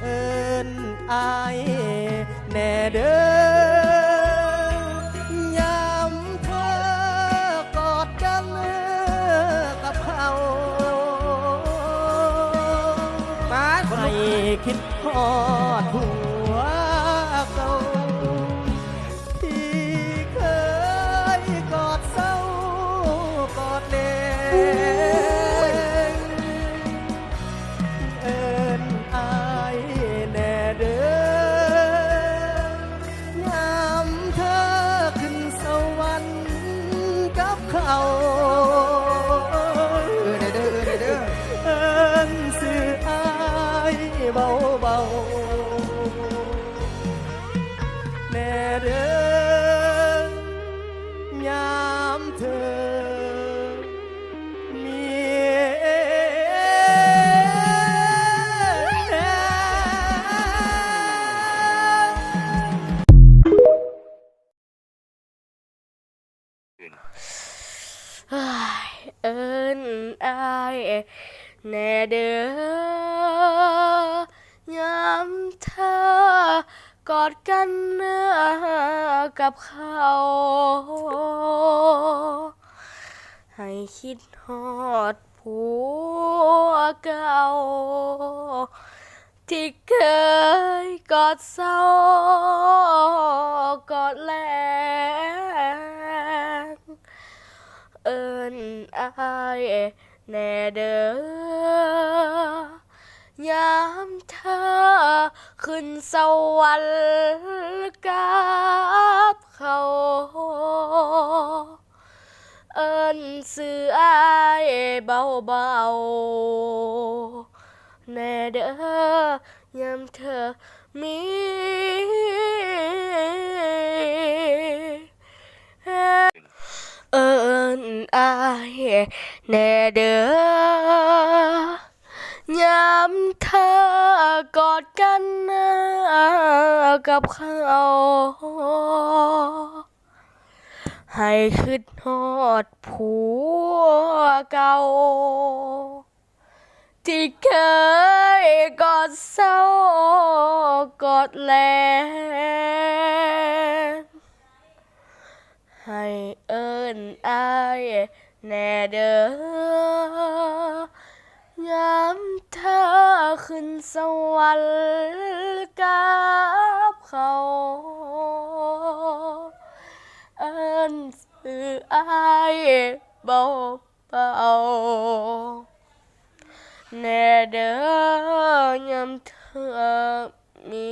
เอินอายแน่เด้อยามเธอกอดกันกับเขาป้าไปคิดทอดหัว เอินอายแน่เด้อยามเธอกอดกันกับเขา ให้คิดฮอดผัวเก่า ที่เคยกอดเศร้ากอดแล เอินอายแน่เด้อยามเธอขึ้นสวรรค์กับเขา เอินสื่ออายเบาเบาๆแน่เด้อยามเธอมี เอิน อายแน่เด้อยามเธอกอดกันกับเขาให้คิดฮอดผัวเก่า ที่เคยกอดเศร้ากอดแลให้ แน่เด้อยามเธอขึ้นสวรรค์กับเขาเอิ้นสื่ออายเบาเบาแน่เด้อยามเธอมี